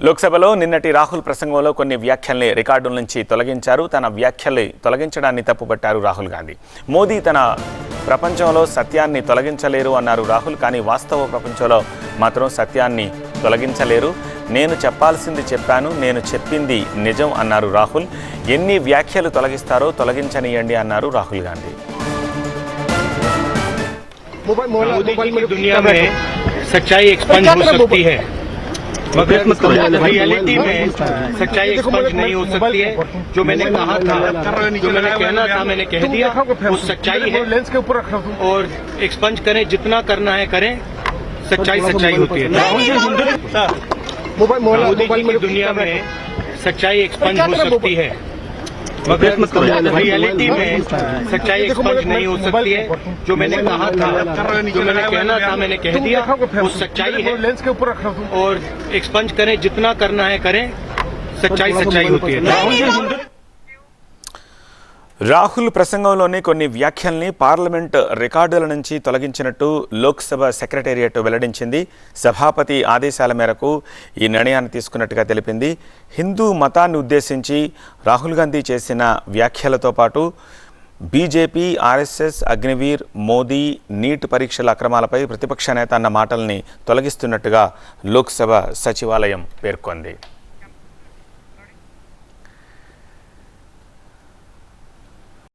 లోక్సభలో నిన్నటి రాహుల్ ప్రసంగంలో కొన్ని వ్యాఖ్యల్ని రికార్డుల నుంచి తొలగించారు తన వ్యాఖ్యల్ని తొలగించడాన్ని తప్పుపట్టారు రాహుల్ గాంధీ మోదీ తన ప్రపంచంలో సత్యాన్ని తొలగించలేరు అన్నారు రాహుల్ కానీ వాస్తవ ప్రపంచంలో మాత్రం సత్యాన్ని తొలగించలేరు నేను చెప్పాల్సింది చెప్పాను నేను చెప్పింది నిజం అన్నారు రాహుల్ ఎన్ని వ్యాఖ్యలు తొలగిస్తారో తొలగించనియండి అన్నారు Rahul Gandhi mobile mobile Modi ji mobile की में दुनिया में सच्चाई एक्सपंज हो सकती है मगर रियलिटी में सच्चाई एक्सपंज नहीं हो सकती है। जो मैंने कहा था जो मैंने कहना था मैंने कह दिया वो सच्चाई है। लेंस के ऊपर और एक्सपंज करें जितना करना है करें सच्चाई सच्चाई होती है। मोबाइल मोबाइल मोदी जी की दुनिया में सच्चाई एक्सपंज हो सकती है? मगर रियलिटी में सच्चाई एक्सपोज नहीं हो सकती है। जो मैंने कहा था जो मैंने कहना था मैंने कह दिया वो सच्चाई है। लेंस के ऊपर रखना और एक्सपंज करें जितना करना है करें सच्चाई सच्चाई होती है। రాహుల్ ప్రసంగంలోని కొన్ని వ్యాఖ్యల్ని పార్లమెంట్ రికార్డుల నుంచి తొలగించినట్టు లోక్సభ సెక్రటేరియట్ వెల్లడించింది. సభాపతి ఆదేశాల మేరకు ఈ నిర్ణయాన్ని తీసుకున్నట్టుగా తెలిపింది. హిందూ మతాన్ని ఉద్దేశించి రాహుల్ గాంధీ చేసిన వ్యాఖ్యలతో పాటు BJP RSS Agniveer Modi NEET పరీక్షల అక్రమాలపై ప్రతిపక్ష నేత అన్న మాటల్ని తొలగిస్తున్నట్టుగా లోక్సభ సచివాలయం పేర్కొంది.